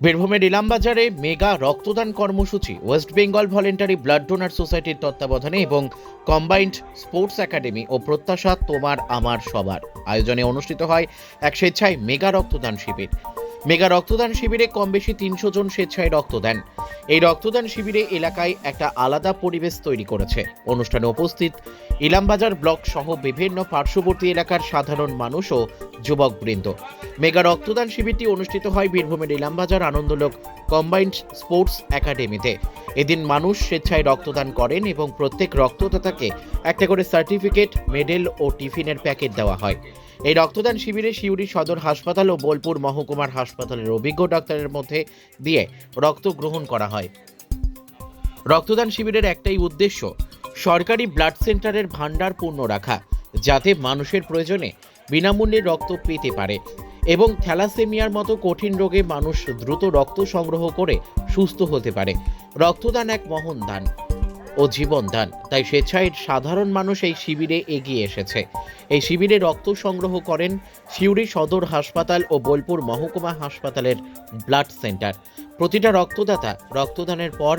বীরভূমের ইলামবাজারে মেগা রক্তদান কর্মসূচি, West Bengal voluntary blood donor সোসাইটির তত্ত্বাবধানে এবং কম্বাইন্ড স্পোর্টস একাডেমি ও প্রত্যাশা তোমার, আমার, সবার। আয়োজনে অনুষ্ঠিত হয় এক স্বেচ্ছায় মেগা রক্তদান শিবির। মেগা রক্তদান শিবিরে কম বেশি তিনশো জন স্বেচ্ছায় রক্ত দেন। এই রক্তদান শিবিরে এলাকায় একটা আলাদা পরিবেশ তৈরি করেছে। অনুষ্ঠানে উপস্থিত ইলামবাজার ব্লক সহ বিভিন্ন পার্শ্ববর্তী এলাকার সাধারণ মানুষ ও যুবকবৃন্দ। মেগা রক্তদান শিবিরটি অনুষ্ঠিত হয় বীরভূমের ইলামবাজার আনন্দলোক কম্বাইন্ড স্পোর্টস একাডেমিতে। এদিন মানুষ স্বেচ্ছায় রক্তদান করেন এবং প্রত্যেক রক্তদাতাকে একটা করে সার্টিফিকেট, মেডেল ও টিফিনের প্যাকেট দেওয়া হয়। এই রক্তদান শিবিরে সিউড়ি সদর হাসপাতাল ও বোলপুর মহকুমার হাসপাতালের অভিজ্ঞ ডাক্তারের মধ্যে দিয়ে রক্ত গ্রহণ করা হয়। রক্তদান শিবিরের একটাই উদ্দেশ্য, সরকারি ব্লাড সেন্টারের ভান্ডার পূর্ণ রাখা, যাতে মানুষের প্রয়োজনে বিনামূল্যে রক্ত পেতে পারে এবং থ্যালাসেমিয়ার মতো কঠিন রোগে মানুষ দ্রুত রক্ত সংগ্রহ করে সুস্থ হতে পারে। রক্তদান এক মহন দান। ও জীবন দান। তাই স্বেচ্ছায় সাধারণ মানুষ এই শিবিরে এগিয়ে এসেছে। এই শিবিরে রক্ত সংগ্রহ করেন সিউড়ি সদর হাসপাতাল ও বোলপুর মহকুমা হাসপাতালের ব্লাড সেন্টার। প্রতিটা রক্তদাতা রক্তদানের পর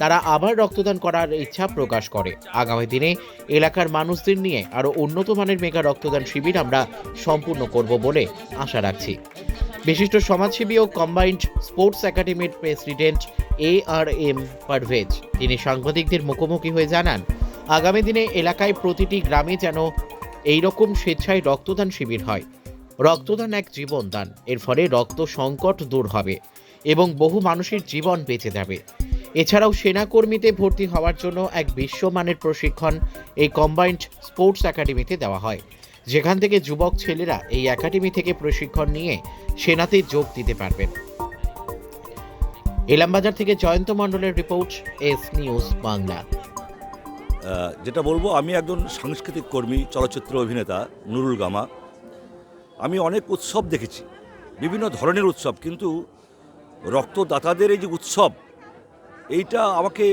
তারা আবার রক্তদান করার ইচ্ছা প্রকাশ করে। আগামী দিনে এলাকার মানুষদের নিয়ে আরও উন্নত মানের মেগা রক্তদান শিবির আমরা সম্পূর্ণ করব বলে আশা রাখছি। বিশিষ্ট সমাজসেবী ও কম্বাইন্ড স্পোর্টস একাডেমির president A R M Parvez. তিনি সাংবাদিকদের মুখোমুখি হয়ে জানান, আগামী দিনে এলাকায় প্রতিটি গ্রামে যেন এই রকম স্বেচ্ছায় রক্তদান শিবির হয়। রক্তদান এক জীবন দান। এর ফলে রক্ত সংকট দূর হবে এবং বহু মানুষের জীবন বেঁচে যাবে। এছাড়াও সেনাকর্মীতে ভর্তি হওয়ার জন্য এক বিশ্বমানের প্রশিক্ষণ এই কম্বাইন্ড স্পোর্টস একাডেমিতে দেওয়া হয়। যেখান থেকে যুবক ছেলেরা এই একাডেমি থেকে প্রশিক্ষণ নিয়ে সেনাতে যোগ দিতে পারবেন। এলামবাজার থেকে জয়ন্ত মণ্ডলের রিপোর্ট, এস নিউজ বাংলা। যেটা বলব, আমি একজন সাংস্কৃতিক কর্মী, চলচ্চিত্র অভিনেতা, নুরুল গামা। আমি অনেক উৎসব দেখেছি, বিভিন্ন ধরনের উৎসব, কিন্তু রক্তদাতাদের এই যে উৎসব, এইটা আমাকে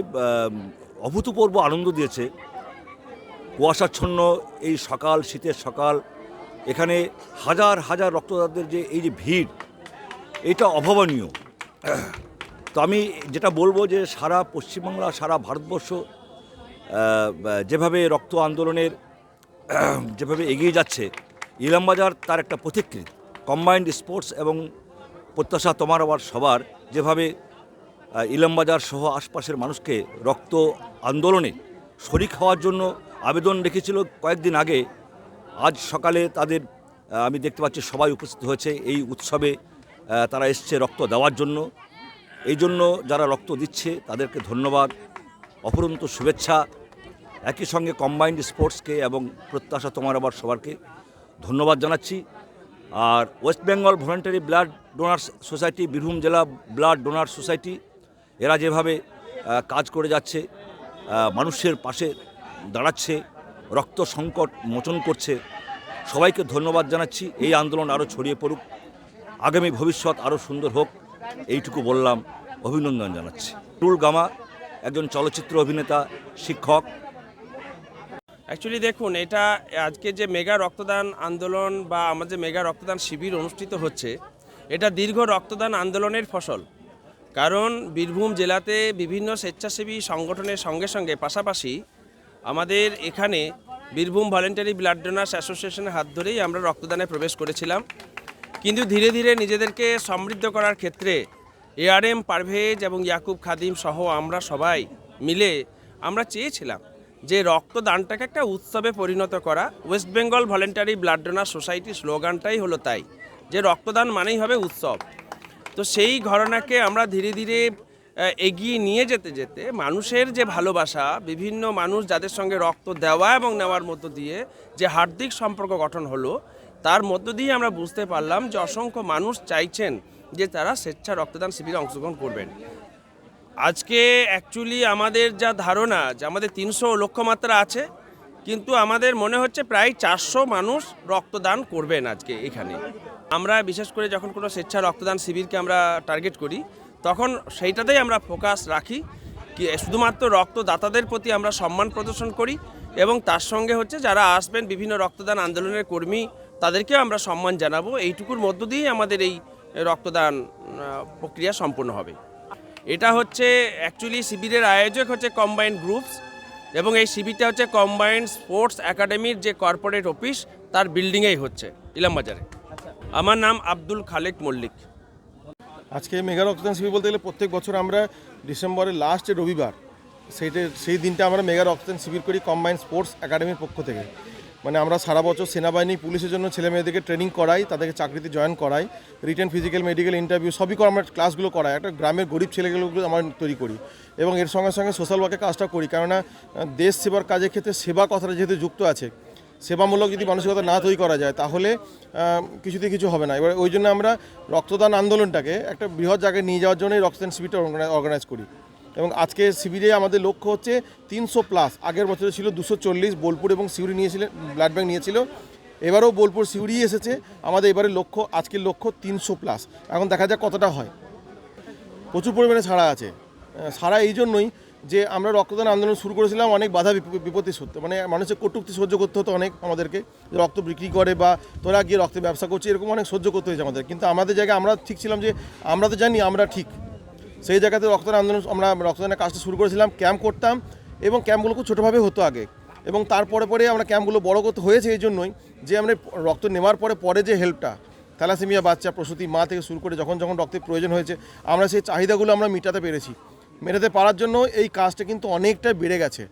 অভূতপূর্ব আনন্দ দিয়েছে। কুয়াশাচ্ছন্ন এই সকাল, শীতের সকাল, এখানে হাজার হাজার রক্তদাতাদের যে এই যে ভিড়, এটা অভাবনীয়। তো আমি যেটা বলব যে সারা পশ্চিমবাংলা, সারা ভারতবর্ষ যেভাবে রক্ত আন্দোলনের, যেভাবে এগিয়ে যাচ্ছে, ইলামবাজার তার একটা পথিকৃত কম্বাইন্ড স্পোর্টস এবং প্রত্যাশা তোমার আবার সবার, যেভাবে ইলামবাজার সহ আশপাশের মানুষকে রক্ত আন্দোলনে শরিক হওয়ার জন্য আবেদন রেখেছিল কয়েকদিন আগে। আজ সকালে তাদের আমি দেখতে পাচ্ছি সবাই উপস্থিত হয়েছে এই উৎসবে। তারা এসছে রক্ত দেওয়ার জন্য। এই জন্য যারা রক্ত দিচ্ছে, তাদেরকে ধন্যবাদ। অপরন্ত শুভেচ্ছা। একই সঙ্গে কম্বাইন্ড স্পোর্টসকে এবং প্রত্যাশা তোমার আবার সবারকে ধন্যবাদ জানাচ্ছি। আর West Bengal voluntary blood donors society Birbhum জেলা ব্লাড ডোনার সোসাইটি এরা যেভাবে কাজ করে যাচ্ছে মানুষের পাশে দাঁড়াচ্ছে, রক্ত সংকট মোচন করছে। সবাইকে ধন্যবাদ জানাচ্ছি। এই আন্দোলন আরও ছড়িয়ে পড়ুক। আগামী ভবিষ্যৎ আরও সুন্দর হোক, এইটুকু বললাম। অভিনন্দন জানাচ্ছি। টুল গামা, একজন চলচ্চিত্র অভিনেতা, শিক্ষক। অ্যাকচুয়ালি দেখুন, এটা আজকে যে মেগা রক্তদান আন্দোলন বা আমাদের মেগা রক্তদান শিবির অনুষ্ঠিত হচ্ছে, এটা দীর্ঘ রক্তদান আন্দোলনের ফসল। কারণ বীরভূম জেলাতে বিভিন্ন স্বেচ্ছাসেবী সংগঠনের সঙ্গে সঙ্গে পাশাপাশি আমাদের এখানে বীরভূম ভলেন্টারি ব্লাড ডোনার্স অ্যাসোসিয়েশনের হাত ধরেই আমরা রক্তদানে প্রবেশ করেছিলাম। কিন্তু ধীরে ধীরে নিজেদেরকে সমৃদ্ধ করার ক্ষেত্রে এআরএম পারভেজ এবং ইয়াকুব খাদিম সহ আমরা সবাই মিলে আমরা চেয়েছিলাম যে রক্তদানটাকে একটা উৎসবে পরিণত করা। West Bengal voluntary blood donor society স্লোগানটাই হলো তাই, যে রক্তদান মানেই হবে উৎসব। তো সেই ঘটনাকে আমরা ধীরে ধীরে এগিয়ে নিয়ে যেতে যেতে মানুষের যে ভালোবাসা, বিভিন্ন মানুষ যাদের সঙ্গে রক্ত দেওয়া এবং নেওয়ার মধ্য দিয়ে যে হার্দিক সম্পর্ক গঠন হলো, তার মধ্য দিয়ে আমরা বুঝতে পারলাম যে অসংখ্য মানুষ চাইছেন যে তারা স্বেচ্ছা রক্তদান শিবিরে অংশগ্রহণ করবেন। আজকে অ্যাকচুয়ালি আমাদের যা ধারণা যে আমাদের তিনশো লক্ষ্যমাত্রা আছে, কিন্তু আমাদের মনে হচ্ছে প্রায় চারশো মানুষ রক্তদান করবেন আজকে এখানে। আমরা বিশেষ করে যখন কোনো স্বেচ্ছা রক্তদান শিবিরকে আমরা টার্গেট করি তখন সেইটাতেই আমরা ফোকাস রাখি কি, শুধুমাত্র রক্তদাতাদের প্রতি আমরা সম্মান প্রদর্শন করি এবং তার সঙ্গে হচ্ছে যারা আসবেন বিভিন্ন রক্তদান আন্দোলনের কর্মী, তাদেরকেও আমরা সম্মান জানাব। এইটুকুর মধ্য দিয়েই আমাদের এই রক্তদান প্রক্রিয়া সম্পূর্ণ হবে। এটা হচ্ছে অ্যাকচুয়ালি শিবিরের আয়োজক হচ্ছে কম্বাইন্ড গ্রুপস এবং এই শিবিরটা হচ্ছে কম্বাইন্ড স্পোর্টস একাডেমির যে কর্পোরেট অফিস তার বিল্ডিংয়েই হচ্ছে, ইলামবাজারে। আমার নাম আব্দুল খালেক মল্লিক। আজকে মেগা রক্তদান শিবির বলতে গেলে প্রত্যেক বছর আমরা ডিসেম্বরের লাস্টে রবিবার, সেইটা, সেই দিনটা আমরা মেগা রক্তদান শিবির করি কম্বাইন্ড স্পোর্টস একাডেমির পক্ষ থেকে। মানে আমরা সারা বছর সেনাবাহিনী, পুলিশের জন্য ছেলে মেয়েদেরকে ট্রেনিং করাই, তাদেরকে চাকরিতে জয়েন করাই রিটেন ফিজিক্যাল মেডিকেল ইন্টারভিউ সবই করে আমরা ক্লাসগুলো করাই। একটা গ্রামের গরিব ছেলেগুলোগুলো আমরা তৈরি করি এবং এর সঙ্গে সঙ্গে সোশ্যাল ওয়ার্কের কাজটা করি। কেননা দেশ সেবার কাজের ক্ষেত্রে সেবা কথাটা যেহেতু যুক্ত আছে সেবামূলক যদি মানসিকতা না তৈরি করা যায়, তাহলে কিছুতে কিছু হবে না। এবার ওই জন্য আমরা রক্তদান আন্দোলনটাকে একটা বৃহৎ জায়গায় নিয়ে যাওয়ার জন্যই রক্তদান শিবিরটা অর্গানাইজ করি। এবং আজকে শিবিরে আমাদের লক্ষ্য হচ্ছে তিনশো প্লাস আগের বছরে ছিল দুশো চল্লিশ, বোলপুর এবং সিউড়ি নিয়েছিলেন ব্লাড ব্যাঙ্ক নিয়েছিল। এবারেও বোলপুর সিউড়ি এসেছে। আমাদের এবারের লক্ষ্য, আজকের লক্ষ্য তিনশো প্লাস এখন দেখা যাক কতটা হয়। প্রচুর পরিমাণে ছাড়া আছে। ছাড়া এই জন্যই যে আমরা রক্তদান আন্দোলন শুরু করেছিলাম, অনেক বাধা বিপ- বিপত্তি সত্য মানে মানুষের কটুক্তি সহ্য করতে হতো অনেক আমাদেরকে রক্ত বিক্রি করে বা তোরা গিয়ে রক্তের ব্যবসা করছে এরকম অনেক সহ্য করতে হয়েছে আমাদের। কিন্তু আমাদের জায়গায় আমরা ঠিক ছিলাম যে, আমরা তো জানি আমরা ঠিক। সেই জায়গাতে রক্তদান আন্দোলন, আমরা রক্তদানের কাজটা শুরু করেছিলাম, ক্যাম্প করতাম এবং ক্যাম্পগুলো খুব ছোটোভাবে হতো আগে। এবং তারপরে পরে আমরা ক্যাম্পগুলো বড় করতে হয়েছে এই জন্যই যে, আমরা রক্ত নেওয়ার পরে পরে যে হেল্পটা থ্যালাসেমিয়া বাচ্চা, প্রসূতি মা থেকে শুরু করে যখন যখন রক্তের প্রয়োজন হয়েছে, আমরা সেই চাহিদাগুলো আমরা মেটাতে পেরেছি। মেটাতে পারার জন্য এই কাজটা কিন্তু অনেকটাই বেড়ে গেছে।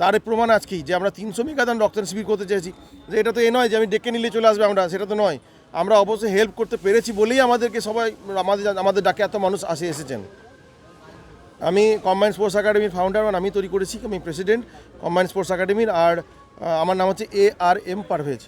তার প্রমাণ আজকেই যে আমরা তিনশো মেগাদান রক্তদান শিবির করতে চেয়েছি। যে এটা তো এ নয় যে আমি ডেকে নিলে চলে আসবে আমরা, সেটা তো নয়। আমরা অবশ্যই হেল্প করতে পেরেছি বলেই আমাদেরকে সবাই আমাদের আমাদের ডাকে এত মানুষ আসে এসেছেন। আমি কম্বাইন্ড স্পোর্টস একাডেমির ফাউন্ডার আমি তৈরি করেছি, আমি প্রেসিডেন্ট কম্বাইন্ড স্পোর্টস একাডেমির আর আমার নাম হচ্ছে এ আর এম পারভেজ